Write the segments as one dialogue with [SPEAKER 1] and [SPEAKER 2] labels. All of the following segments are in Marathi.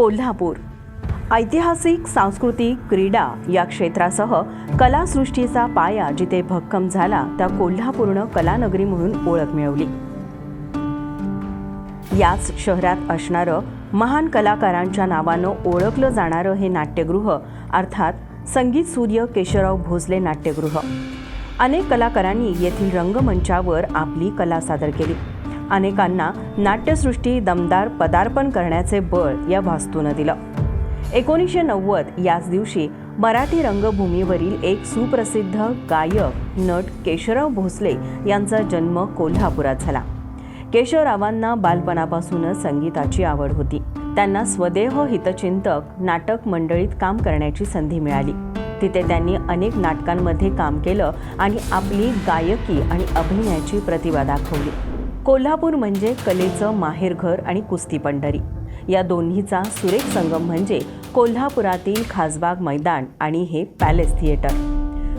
[SPEAKER 1] कोल्हापूर. ऐतिहासिक सांस्कृतिक क्रीडा या क्षेत्रासह कलासृष्टीचा पाया जिथे भक्कम झाला त्या कोल्हापूरनं कलानगरी म्हणून ओळख मिळवली. याच शहरात असणारं महान कलाकारांच्या नावानं ओळखलं जाणारं हे नाट्यगृह अर्थात संगीत सूर्य केशवराव भोसले नाट्यगृह. अनेक कलाकारांनी येथील रंगमंचावर आपली कला सादर केली. अनेकांना नाट्यसृष्टी दमदार पदार्पण करण्याचे बळ या वास्तूनं दिलं. एकोणीसशे नव्वद याच दिवशी मराठी रंगभूमीवरील एक सुप्रसिद्ध गायक नट केशवराव भोसले यांचा जन्म कोल्हापुरात झाला. केशवरावांना बालपणापासूनच संगीताची आवड होती. त्यांना स्वदेह हितचिंतक नाटक मंडळीत काम करण्याची संधी मिळाली. तिथे त्यांनी अनेक नाटकांमध्ये काम केलं आणि आपली गायकी आणि अभिनयाची प्रतिभा दाखवली. कोल्हापूर म्हणजे कलेचं माहेरघर आणि कुस्ती पंढरी. या दोन्हीचा सुरेख संगम म्हणजे कोल्हापुरातील खासबाग मैदान आणि हे पॅलेस थिएटर.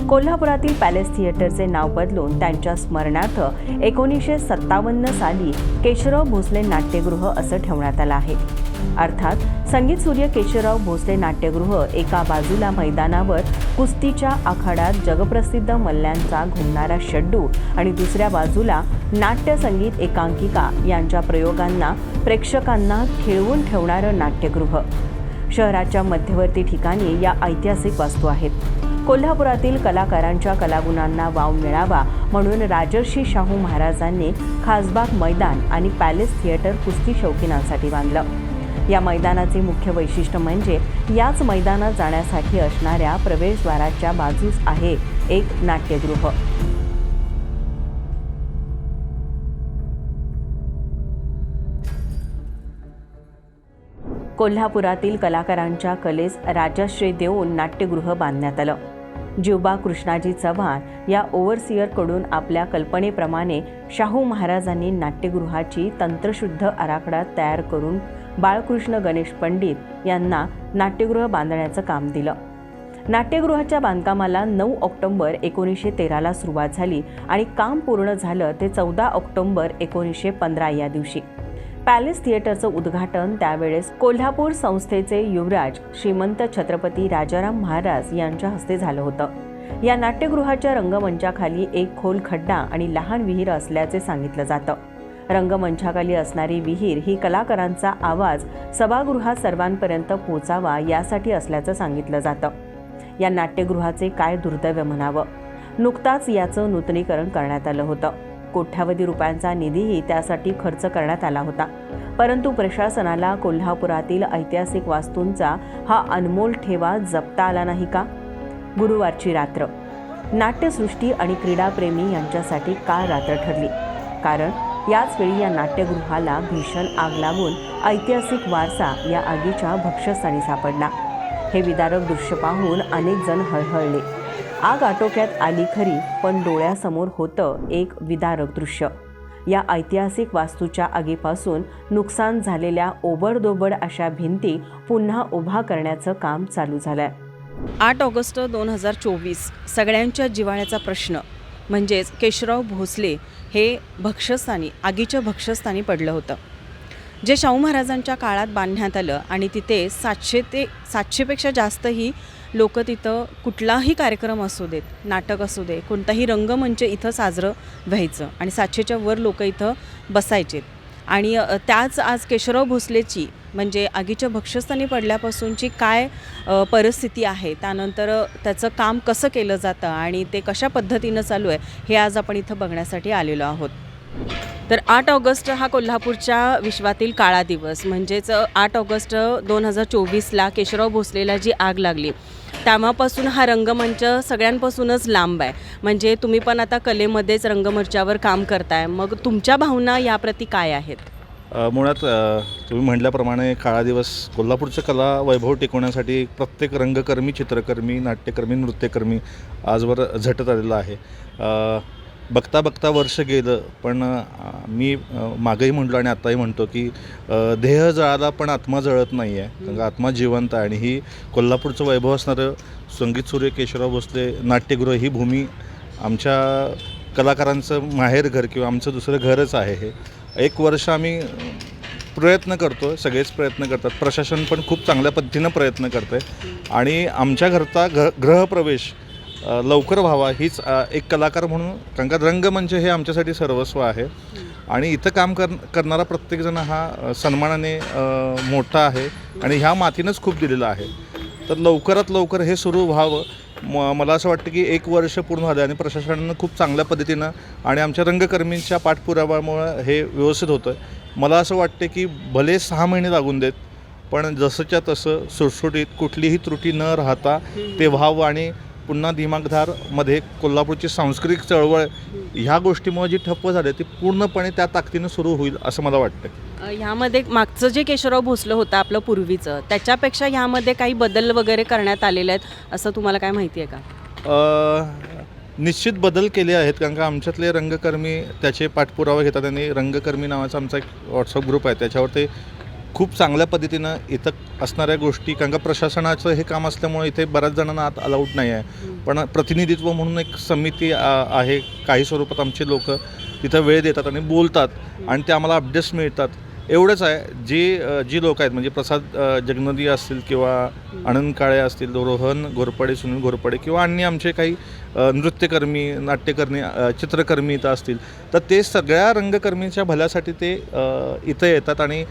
[SPEAKER 1] कोल्हापुरातील पॅलेस थिएटरचे नाव बदलून त्यांच्या स्मरणार्थ एकोणीसशे सत्तावन्न साली केशवराव भोसले नाट्यगृह असं ठेवण्यात आलं आहे. अर्थात संगीत सूर्य केशवराव भोसले नाट्यगृह एका बाजूला मैदानावर कुस्तीच्या आखाड्यात जगप्रसिद्ध मल्ल्यांचा घुमणारा शड्डू आणि दुसऱ्या बाजूला नाट्य संगीत एकांकिका यांच्या प्रयोगांना प्रेक्षकांना खिळवून ठेवणारं नाट्यगृह. शहराच्या मध्यवर्ती ठिकाणी या ऐतिहासिक वास्तू आहेत. कोल्हापुरातील कलाकारांच्या कलागुणांना वाव मिळावा म्हणून राजर्षी शाहू महाराजांनी खासबाग मैदान आणि पॅलेस थिएटर कुस्ती शौकीनांसाठी बांधलं. या मैदानाचे मुख्य वैशिष्ट्य म्हणजे याच मैदानात जाण्यासाठी असणाऱ्या प्रवेशद्वाराच्या बाजूस आहे एक नाट्यगृह. कोल्हापुरातील कलाकारांच्या कलेस राजश्री देऊन नाट्यगृह बांधण्यात आलं. जिवबा कृष्णाजी चव्हाण या ओव्हरसिअरकडून आपल्या कल्पनेप्रमाणे शाहू महाराजांनी नाट्यगृहाची तंत्रशुद्ध आराखडा तयार करून बाळकृष्ण गणेश पंडित यांना नाट्यगृह बांधण्याचं काम दिलं. नाट्यगृहाच्या बांधकामाला नऊ ऑक्टोंबर एकोणीसशे तेराला सुरुवात झाली आणि काम पूर्ण झालं ते चौदा ऑक्टोंबर एकोणीसशे पंधरा या दिवशी. पॅलेस थिएटरचं उद्घाटन त्यावेळेस कोल्हापूर संस्थेचे युवराज श्रीमंत छत्रपती राजाराम महाराज यांच्या हस्ते झालं होतं. या नाट्यगृहाच्या रंगमंचाखाली एक खोल खड्डा आणि लहान विहीर असल्याचे सांगितलं जातं. रंगमंचाखाली असणारी विहीर ही कलाकारांचा आवाज सभागृहात सर्वांपर्यंत पोचावा यासाठी असल्याचं सांगितलं जातं. या नाट्यगृहाचे काय दुर्दैव म्हणावं? नुकताच याचं नूतनीकरण करण्यात आलं होतं. कोट्यावधी रुपयांचा निधीही त्यासाठी खर्च करण्यात आला होता. परंतु प्रशासनाला कोल्हापुरातील ऐतिहासिक वास्तूंचा हा अनमोल ठेवा जपता आला नाही का? गुरुवारची रात्र. नाट्यसृष्टी आणि क्रीडाप्रेमी यांच्यासाठी काळ रात्र ठरली? कारण याचवेळी या नाट्यगृहाला भीषण आग लागून ऐतिहासिक वारसा या आगीच्या भक्षस्थानी सापडला. हे विदारक दृश्य पाहून अनेक जण हळहळले. आग आटोक्यात आली खरी पण डोळ्यासमोर होतं एक विदारक दृश्य. या ऐतिहासिक वास्तूच्या आगीपासून नुकसान झालेल्या ओबडदोबड अशा भिंती पुन्हा उभा करण्याचं काम चालू झालंय.
[SPEAKER 2] आठ ऑगस्ट दोन हजार चोवीस सगळ्यांच्या जिव्हाळ्याचा प्रश्न. म्हणजेच केशवराव भोसले हे भक्षस्थानी आगीच्या भक्षस्थानी पडलं होतं. जे शाहू महाराजांच्या काळात बांधण्यात आलं आणि तिथे सातशे ते सातशेपेक्षा जास्तही लोक तिथं कुठलाही कार्यक्रम असू देत नाटक असू दे कोणताही रंगमंच इथं साजरं व्हायचं आणि सातशेच्या वर लोक इथं बसायचेत. आणि त्याच आज केशवराव भोसलेची म्हणजे आगीच्या भक्षस्थानी पडल्यापासूनची काय परिस्थिती आहे? त्यानंतर त्याचं काम कसं केलं जातं आणि ते कशा पद्धतीनं चालू आहे हे आज आपण इथं बघण्यासाठी आलेलो आहोत. तर आठ ऑगस्ट हा कोल्हापूरच्या विश्वातील काळा दिवस. म्हणजेच आठ ऑगस्ट दोन हजार चोवीसला केशवराव भोसलेला जी आग लागली तेव्हापासून हा रंगमंच सगळ्यांपासूनच लांब आहे. म्हणजे तुम्ही पण आता कलेमध्येच रंगमंचावर काम करताय. मग तुमच्या भावना याप्रती काय आहेत?
[SPEAKER 3] मुळात तुम्ही म्हटल्याप्रमाणे काळा दिवस कोल्हापूरचं कला वैभव टिकवण्यासाठी प्रत्येक रंगकर्मी चित्रकर्मी नाट्यकर्मी नृत्यकर्मी आजवर झटत आलेला आहे. बघता बघता वर्ष गेलं पण मी मागंही म्हटलो आणि आत्ताही म्हणतो की देह जळाला पण आत्मा जळत नाही आहे कारण आत्मा जिवंत आहे आणि ही कोल्हापूरचं वैभव असणारं संगीत सूर्य केशवराव भोसले नाट्यगृह ही भूमी आमच्या कलाकारांचं माहेर घर किंवा आमचं दुसरं घरच आहे हे. एक वर्ष आम्ही प्रयत्न करतो सगळेच प्रयत्न करतात. प्रशासन पण खूप चांगल्या पद्धतीनं प्रयत्न करतं आहे आणि आमच्या घरचा घ गृहप्रवेश लवकर व्हावा हीच एक कलाकार म्हणून कारण का रंगमंच म्हणजे हे आमच्यासाठी सर्वस्व आहे. आणि इथं काम कर करणारा प्रत्येकजण हा सन्मानाने मोठा आहे. आणि ह्या मातीनंच खूप दिलेलं आहे. तर लवकरात लवकर हे सुरू व्हावं. म मला असं वाटतं की एक वर्ष पूर्ण झालं आणि प्रशासनानं खूप चांगल्या पद्धतीनं आणि आमच्या रंगकर्मींच्या पाठपुराव्यामुळं हे व्यवस्थित होतं मला असं वाटतं की भले सहा महिने लागून देत पण जसंच्या तसं सुटसुटीत कुठलीही त्रुटी न राहता ते व्हावं आणि पुन्हा दिमागधारमध्ये कोल्हापूरची सांस्कृतिक चळवळ ह्या गोष्टीमुळे जी ठप्प झाली ती पूर्णपणे त्या ताकदीनं सुरू होईल असं मला वाटतं
[SPEAKER 2] ह्यामध्ये मागचं जे केशवराव भोसलं होतं आपलं पूर्वीचं त्याच्यापेक्षा ह्यामध्ये काही बदल वगैरे करण्यात आलेले आहेत असं तुम्हाला काय माहिती आहे का?
[SPEAKER 3] निश्चित बदल केले आहेत कारण का आमच्यातले रंगकर्मी त्याचे पाठपुरावा घेतात आणि रंगकर्मी नावाचा आमचा एक व्हॉट्सअप ग्रुप आहे त्याच्यावर ते खूप चांगल्या पद्धतीनं इथं असणाऱ्या गोष्टी कारण का प्रशासनाचं हे काम असल्यामुळे इथे बऱ्याच जणांना आत अलाउड नाही आहे पण प्रतिनिधित्व म्हणून एक समिती आहे काही स्वरूपात आमचे लोक तिथं वेळ देतात आणि बोलतात आणि ते आम्हाला अपडेट्स मिळतात. एवढंच आहे जी जी लोक आहेत म्हणजे प्रसाद जगनदी असतील किंवा आनंद काळे असतील रोहन घोरपडे सुनील घोरपडे किंवा अन्य आमचे काही नृत्यकर्मी नाट्यकर्मी चित्रकर्मी इथं असतील तर ते सगळ्या रंगकर्मीच्या भल्यासाठी ते इथं येतात आणि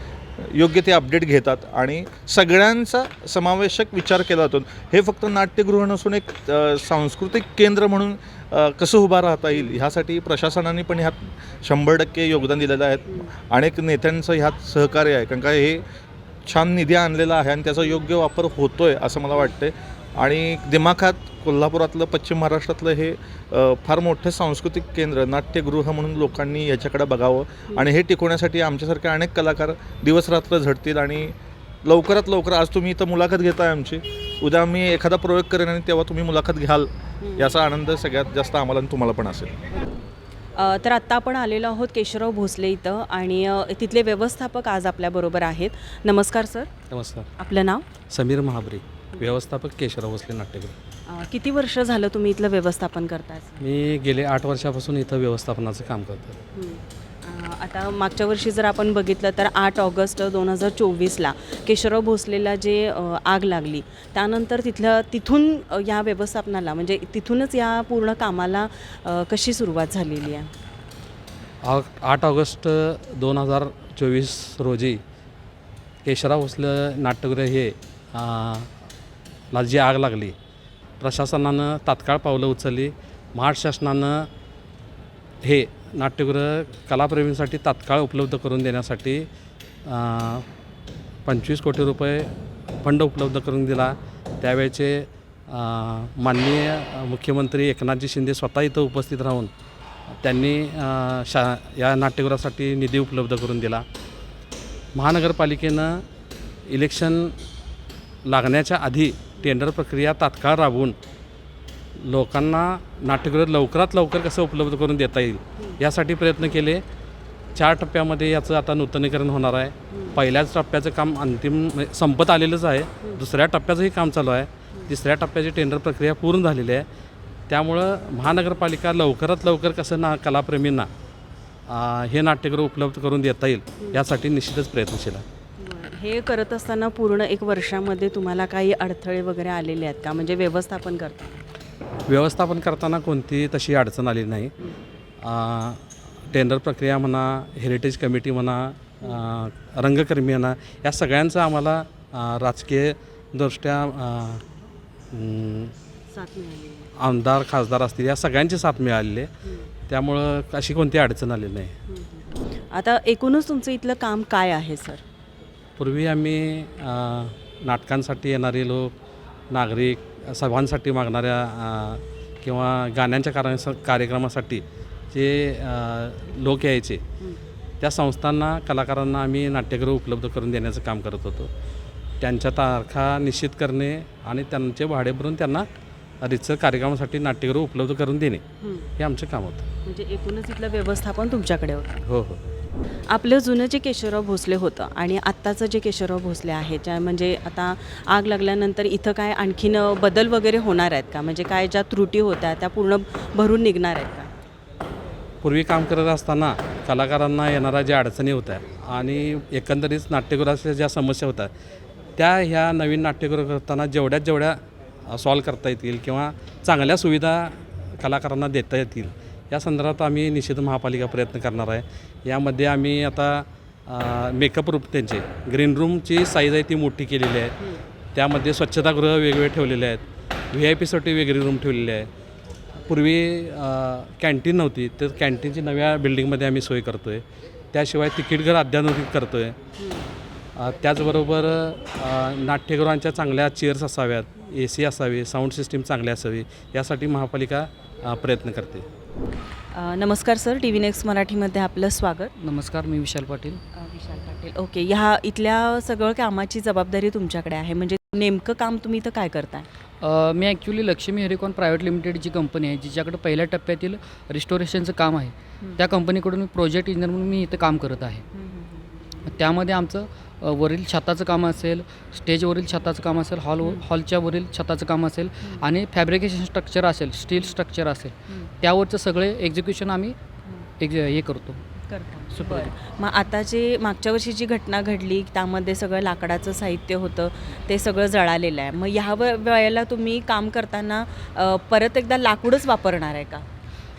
[SPEAKER 3] योग्य ते अपडेट घेतात आणि सगळ्यांचा समावेशक विचार केला जातो. हे फक्त नाट्यगृह नसून एक सांस्कृतिक केंद्र म्हणून कसं उभा राहता येईल ह्यासाठी प्रशासनाने पण ह्यात शंभर टक्के योगदान दिलेलं आहे. अनेक नेत्यांचं ह्यात सहकार्य आहे. कारण का हे छान निधी आणलेला आहे आणि त्याचा योग्य वापर होतो आहे असं मला वाटतं आणि दिमाखात कोल्हापुरातलं पश्चिम महाराष्ट्रातलं हे फार मोठं सांस्कृतिक केंद्र नाट्यगृह म्हणून लोकांनी याच्याकडे बघावं. आणि हे टिकवण्यासाठी आमच्यासारखे अनेक कलाकार दिवसरात्र झटतील आणि लवकरात लवकर आज तुम्ही इथं मुलाखत घेताय आमची. उद्या मी एखादा प्रयोग करेन आणि तेव्हा तुम्ही मुलाखत घ्याल याचा आनंद सगळ्यात जास्त आम्हाला आणि तुम्हाला पण असेल.
[SPEAKER 2] तर आत्ता आपण आलेलो आहोत केशवराव भोसले इथं आणि तिथले व्यवस्थापक आज आपल्याबरोबर आहेत. नमस्कार सर.
[SPEAKER 4] नमस्कार.
[SPEAKER 2] आपलं नाव?
[SPEAKER 4] समीर महाबरे व्यवस्थापक केशवराव भोसले नाट्यगृह.
[SPEAKER 2] किती वर्ष झालं तुम्ही इथलं व्यवस्थापन करताय?
[SPEAKER 4] मी गेले आठ वर्षापासून इथं व्यवस्थापनाचं काम करतो
[SPEAKER 2] हं. आता मागच्या वर्षी जर आपण बघितलं तर आठ ऑगस्ट दोन हजार चोवीसला केशवराव भोसलेला जे आग लागली त्यानंतर तिथलं तिथून या व्यवस्थापनाला म्हणजे तिथूनच या पूर्ण कामाला कशी सुरुवात झालेली आहे?
[SPEAKER 4] आठ ऑगस्ट दोन हजार चोवीस रोजी केशवराव भोसले नाट्यगृह हे ला जी आग लागली प्रशासनानं तात्काळ पावलं उचलली. महाराष्ट्र शासनानं हे नाट्यगृह कलाप्रेमींसाठी तात्काळ उपलब्ध करून देण्यासाठी पंचवीस कोटी रुपये फंड उपलब्ध करून दिला. त्यावेळचे माननीय मुख्यमंत्री एकनाथजी शिंदे स्वतः इथं उपस्थित राहून त्यांनी शा या नाट्यगृहासाठी निधी उपलब्ध करून दिला. महानगरपालिकेनं इलेक्शन लागण्याच्या आधी टेंडर प्रक्रिया तात्काळ राबवून लोकांना नाट्यगृह लवकरात लवकर कसं उपलब्ध करून देता येईल यासाठी प्रयत्न केले. चार टप्प्यामध्ये याचं आता नूतनीकरण होणार आहे. पहिल्याच टप्प्याचं काम अंतिम म्हणजे संपत आलेलंच आहे. दुसऱ्या टप्प्याचंही काम चालू आहे. तिसऱ्या टप्प्याची टेंडर प्रक्रिया पूर्ण झालेली आहे. त्यामुळं महानगरपालिका लवकरात लवकर कसं ना कलाप्रेमींना हे नाट्यगृह उपलब्ध करून देता येईल यासाठी निश्चितच प्रयत्नशील आहे.
[SPEAKER 2] हे करत असताना पूर्ण एक वर्षामध्ये तुम्हाला काही अडथळे वगैरे आलेले आहेत का? म्हणजे व्यवस्थापन करताना?
[SPEAKER 4] व्यवस्थापन करताना कोणतीही तशी अडचण आली नाही. आ, टेंडर प्रक्रिया म्हणा हेरिटेज कमिटी म्हणा रंगकर्मी म्हणा या सगळ्यांचं आम्हाला राजकीय दृष्ट्या. आमदार खासदार असतील या सगळ्यांची साथ मिळालेली आहे. त्यामुळं अशी कोणती अडचण आलेली नाही.
[SPEAKER 2] आता एकूणच तुमचं इथलं काम काय आहे सर?
[SPEAKER 4] पूर्वी आम्ही नाटकांसाठी येणारे लोक नागरिक सभांसाठी मागणाऱ्या किंवा गाण्यांच्या कार्य कार्यक्रमासाठी जे लोक यायचे त्या संस्थांना कलाकारांना आम्ही नाट्यगृह उपलब्ध करून देण्याचं काम करत होतो. त्यांच्या तारखा निश्चित करणे आणि त्यांचे भाडे भरून त्यांना रितसर कार्यक्रमासाठी नाट्यगृह उपलब्ध करून देणे हे. आमचं काम होतं.
[SPEAKER 2] म्हणजे एकूणच इथलं व्यवस्थापन तुमच्याकडे होतं.
[SPEAKER 4] हो हो.
[SPEAKER 2] आपलं जुनं जे केशवराव भोसले होतं आणि आत्ताचं जे केशवराव भोसले आहे ज्या म्हणजे आता आग लागल्यानंतर इथं काय आणखीन बदल वगैरे होणार आहेत का? म्हणजे काय ज्या त्रुटी होत्या त्या पूर्ण भरून निघणार आहेत का?
[SPEAKER 4] पूर्वी काम करत असताना कलाकारांना येणाऱ्या ज्या अडचणी होत्या आणि एकंदरीत नाट्यगृहाच्या ज्या समस्या होत्या त्या ह्या नवीन नाट्यगृह करताना जेवढ्यात जेवढ्या सॉल्व करता येतील किंवा चांगल्या सुविधा कलाकारांना देता येतील. या संदर्भात आम्ही निश्चित महापालिका प्रयत्न करणार आहे. यामध्ये आम्ही आता मेकअप रूम त्यांचे ग्रीन रूमची साईज आहे ती मोठी केलेली आहे. त्यामध्ये स्वच्छतागृह वेगवेगळे ठेवलेले आहेत. व्ही आय पीसाठी वेगळी रूम ठेवलेली आहे. पूर्वी कॅन्टीन नव्हती. तर कॅन्टीनची नव्या बिल्डिंगमध्ये आम्ही सोय करतो आहे त्याशिवाय तिकीटघर अद्यानुकित करतो आहे त्याचबरोबर नाट्यगृहांच्या चांगल्या चेअर्स असाव्यात. ए सी असावी साऊंड सिस्टीम चांगली असावी यासाठी महापालिका प्रयत्न करते.
[SPEAKER 2] नमस्कार सर टी व्ही नेक्स्ट मराठीमध्ये आपलं स्वागत.
[SPEAKER 5] नमस्कार मी विशाल पाटील.
[SPEAKER 2] विशाल पाटील. ओके ह्या इथल्या सगळं कामाची जबाबदारी तुमच्याकडे आहे. म्हणजे नेमकं काम तुम्ही इथं काय करताय?
[SPEAKER 5] मी actually Lakshmi Hericon private limited जी कंपनी आहे जिच्याकडे पहिल्या टप्प्यातील रिस्टोरेशनचं काम आहे. त्या कंपनीकडून मी प्रोजेक्ट इंजिनियर म्हणून मी इथं काम करत आहे. त्यामध्ये आमचं वरील छताचं काम असेल स्टेजवरील छताचं काम असेल हॉल हॉलच्या वरील छताचं काम असेल आणि फॅब्रिकेशन स्ट्रक्चर असेल स्टील स्ट्रक्चर असेल त्यावरचं सगळे एक्झिक्युशन आम्ही एक हे करतो. सुपर
[SPEAKER 2] मग आता जे मागच्या वर्षी जी घटना घडली त्यामध्ये सगळं लाकडाचं साहित्य होतं ते सगळं जळालेलं आहे. मग ह्या वे- वेळेला तुम्ही काम करताना परत एकदा लाकूडच वापरणार आहे का?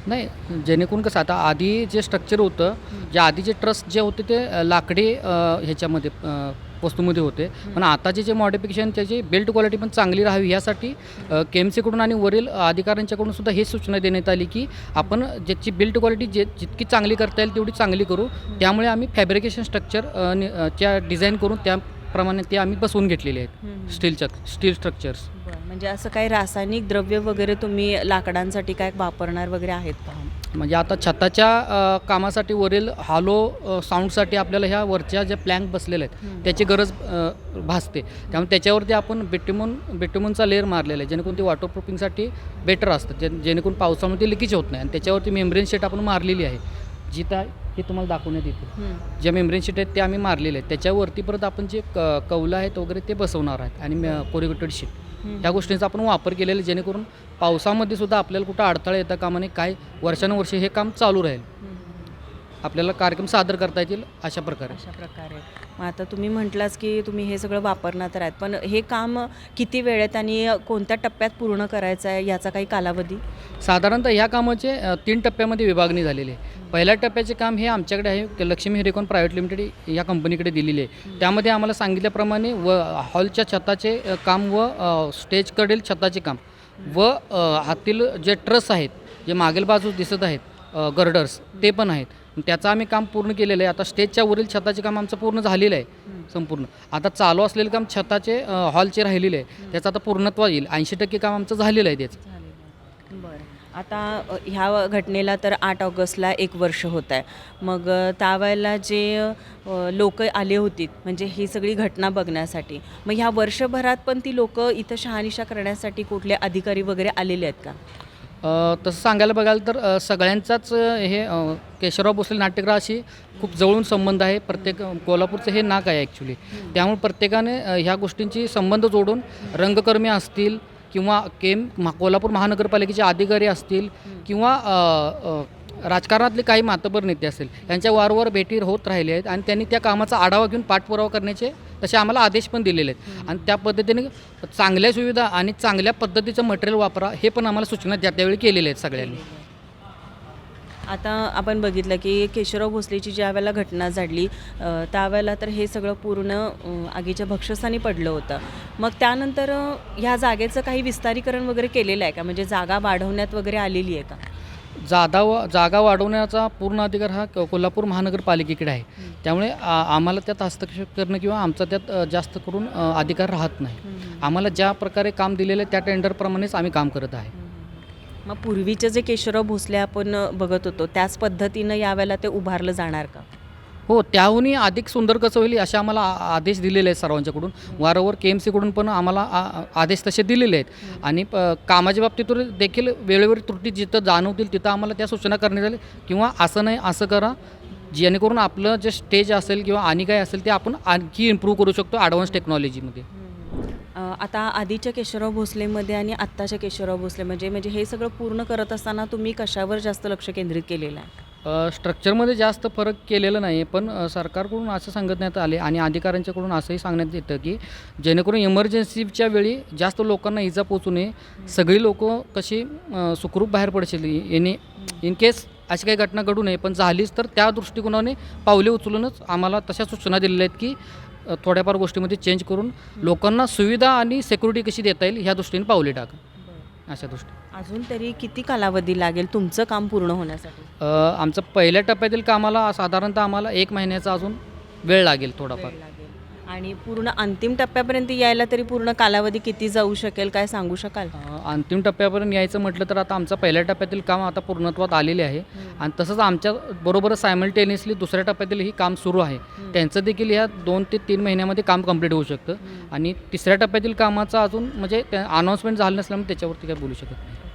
[SPEAKER 5] नाही जेणेकरून कसं आता आधी जे स्ट्रक्चर होतं जे आधीचे ट्रस्ट जे होते ते लाकडी ह्याच्यामध्ये वस्तूमध्ये होते. पण आताचे जे मॉडिफिकेशन त्याची बिल्ड क्वालिटी पण चांगली राहावी यासाठी के एम सीकडून आणि वरील अधिकाऱ्यांच्याकडून सुद्धा हे सूचना देण्यात आली की आपण ज्याची बिल्ड क्वालिटी जे जितकी चांगली करता येईल तेवढी चांगली करू. त्यामुळे आम्ही फॅब्रिकेशन स्ट्रक्चर च्या डिझाईन करून त्याप्रमाणे ते आम्ही बसवून घेतलेले आहेत. स्टीलच्या स्टील स्ट्रक्चर्स
[SPEAKER 2] म्हणजे असं काही रासायनिक द्रव्य वगैरे तुम्ही लाकडांसाठी काय वापरणार वगैरे आहेत का?
[SPEAKER 5] म्हणजे आता छताच्या कामासाठी वरील हॉलो साऊंडसाठी आपल्याला ह्या वरच्या ज्या प्लँक बसलेल्या आहेत त्याची गरज भासते. त्यामुळे त्याच्यावरती आपण बेटिमोन बेटिमोनचा लेअर मारलेला आहे जेणेकरून ते वॉटरप्रूफिंगसाठी बेटर असतं. जे जेणेकरून पावसामध्ये लिकेज होत नाही. आणि त्याच्यावरती मेम्ब्रेन शीट आपण मारलेली आहे. जी त्या हे तुम्हाला दाखवण्यात येते. ज्या मेम्ब्रेन शीट आहेत ते आम्ही मारलेले आहेत. त्याच्यावरती परत आपण जे क कौलं आहेत वगैरे ते बसवणार आहेत. आणि कोरिगेटेड शीट ह्या गोष्टींचा आपण वापर केलेला जेणेकरून पावसामध्ये सुद्धा आपल्याला कुठं अडथळा येता कामा नये काय वर्षानुवर्षे हे काम चालू राहील. आपल्याला कार्यक्रम सादर करता येतील अशा प्रकारे.
[SPEAKER 2] अशा प्रकारे. मग आता तुम्ही म्हटलाच की तुम्ही हे सगळं वापरणार तर आहेत पण हे काम किती वेळेत आणि कोणत्या टप्प्यात पूर्ण करायचं आहे याचा काही कालावधी?
[SPEAKER 5] साधारणतः ह्या कामाचे तीन टप्प्यामध्ये विभागणी झालेली आहे. पहिल्या टप्प्याचे काम हे आमच्याकडे आहे लक्ष्मी हेरिकॉन प्रायव्हेट लिमिटेड या कंपनीकडे दिलेली आहे. त्यामध्ये आम्हाला सांगितल्याप्रमाणे व हॉलच्या छताचे काम व स्टेजकडील छताचे काम व हातील जे ट्रस आहेत जे मागील बाजूस दिसत आहेत गर्डर्स ते पण आहेत. त्याचं आम्ही काम पूर्ण केलेलं आहे. आता स्टेजच्या वरील छताचे काम आमचं पूर्ण झालेलं आहे. संपूर्ण. आता चालू असलेलं काम छताचे हॉलचे राहिलेले आहे. त्याचं आता पूर्णत्व येईल. ऐंशी टक्के काम आमचं झालेलं आहे त्याचं
[SPEAKER 2] बरं. आता ह्या घटनेला तर आठ ऑगस्टला एक वर्ष होत आहे. मग त्यावेळेला जे लोक आले होती म्हणजे ही सगळी घटना बघण्यासाठी मग ह्या वर्षभरात पण ती लोक इथं शहानिशा करण्यासाठी कुठले अधिकारी वगैरे आलेले आहेत का?
[SPEAKER 5] तसं सांगायला बघाल तर सगळ्यांचाच हे केशवराव भोसले नाट्यगृहाशी खूप जवळून संबंध आहे. प्रत्येक कोल्हापूरचं हे नाक आहे ॲक्च्युली त्यामुळे प्रत्येकाने ह्या गोष्टींची संबंध जोडून रंगकर्मी असतील किंवा केम महा कोल्हापूर महानगरपालिकेचे अधिकारी असतील किंवा राजकारणातले काही मातबर नेते असेल यांच्या वारंवार भेटी होत राहिले आहेत आणि त्यांनी त्या कामाचा आढावा घेऊन पाठपुरावा करण्याचे तसे आम्हाला आदेश पण दिलेले आहेत. आणि त्या पद्धतीने चांगल्या सुविधा आणि चांगल्या पद्धतीचं मटेरियल वापरा हे पण आम्हाला सूचना त्या त्यावेळी केलेल्या आहेत सगळ्यांनी.
[SPEAKER 2] आता आपण बघितलं की केशवराव भोसलेची ज्या वेळेला घटना झाडली त्यावेळेला तर हे सगळं पूर्ण आगीच्या भक्षस्थानी पडलं होतं. मग त्यानंतर ह्या जागेचं काही विस्तारीकरण वगैरे केलेलं आहे का? म्हणजे जागा वाढवण्यात वगैरे आलेली आहे का?
[SPEAKER 5] जादा व जागा वाढवण्याचा पूर्ण अधिकार हा क- कोल्हापूर महानगरपालिकेकडे आहे. त्यामुळे आम्हाला त्यात हस्तक्षेप करणं किंवा आमचा त्यात जास्त करून अधिकार राहत नाही. आम्हाला ज्या प्रकारे काम दिलेलं आहे त्या टेंडरप्रमाणेच आम्ही काम करत आहे.
[SPEAKER 2] मग पूर्वीचे जे केशवराव भोसले आपण बघत होतो त्याच पद्धतीनं यावेळेला ते उभारलं जाणार का?
[SPEAKER 5] हो त्याहूनही अधिक सुंदर कसं होईल असे आम्हाला आदेश दिलेले आहेत सर्वांच्याकडून. वारंवार के एम सीकडून पण आम्हाला आ- आदेश तसे दिलेले आहेत. आणि प- कामाच्या बाबतीतून देखील वेळोवेळी त्रुटी जिथं जाणवतील तिथं आम्हाला त्या सूचना करण्यात आल्या. किंवा असं नाही असं करा जेणेकरून आपलं जे स्टेज असेल किंवा आणि काय असेल ते आपण आणखी इम्प्रूव्ह करू शकतो ॲडव्हान्स टेक्नॉलॉजीमध्ये
[SPEAKER 2] आता आधीच्या केशवराव भोसलेमध्ये आणि आत्ताच्या केशवराव भोसले म्हणजे म्हणजे हे सगळं पूर्ण करत असताना तुम्ही कशावर जास्त लक्ष केंद्रित केलेलं आहे?
[SPEAKER 5] स्ट्रक्चरमध्ये जास्त फरक केलेला नाही पण सरकारकडून असं सांगण्यात आले आणि अधिकाऱ्यांच्याकडून असंही सांगण्यात येतं की जेणेकरून इमर्जन्सीच्या वेळी जास्त लोकांना इजा पोचू नये. सगळी लोक कशी सुखरूप बाहेर पडशील? याने इन केस अशी काही घटना घडू नये पण झालीच तर त्या दृष्टिकोनाने पावले उचलूनच आम्हाला तशा सूचना दिलेल्या आहेत की थोड्याफार गोष्टीमध्ये चेंज करून लोकांना सुविधा आणि सेक्युरिटी कशी देता येईल ह्या दृष्टीने पावले टाका. अशा दृष्टी.
[SPEAKER 2] अजून तरी किती कालावधी लागेल तुमचं काम पूर्ण होण्यासाठी?
[SPEAKER 5] अ, आमचं पहिल्या टप्प्यातील कामाला साधारणतः आम्हाला एक महिन्याचा अजून वेळ लागेल थोडाफार.
[SPEAKER 2] आणि पूर्ण अंतिम टप्प्यापर्यंत यायला तरी पूर्ण कालावधी किती जाऊ शकेल काय सांगू शकाल?
[SPEAKER 5] अंतिम टप्प्यापर्यंत यायचं म्हटलं तर आता आमचं पहिल्या टप्प्यातील काम आता पूर्णत्वात आलेले आहे. आणि तसंच आमच्या बरोबरच सायमल्टेनियसली दुसऱ्या टप्प्यातील ही काम सुरू आहे. त्यांचं देखील ह्या दोन ते तीन महिन्यामध्ये काम कंप्लीट होऊ शकतं. आणि तिसऱ्या टप्प्यातील कामाचं अजून म्हणजे अनाऊन्समेंट झालं नसल्यामुळे त्याच्यावरती काही बोलू शकत नाही.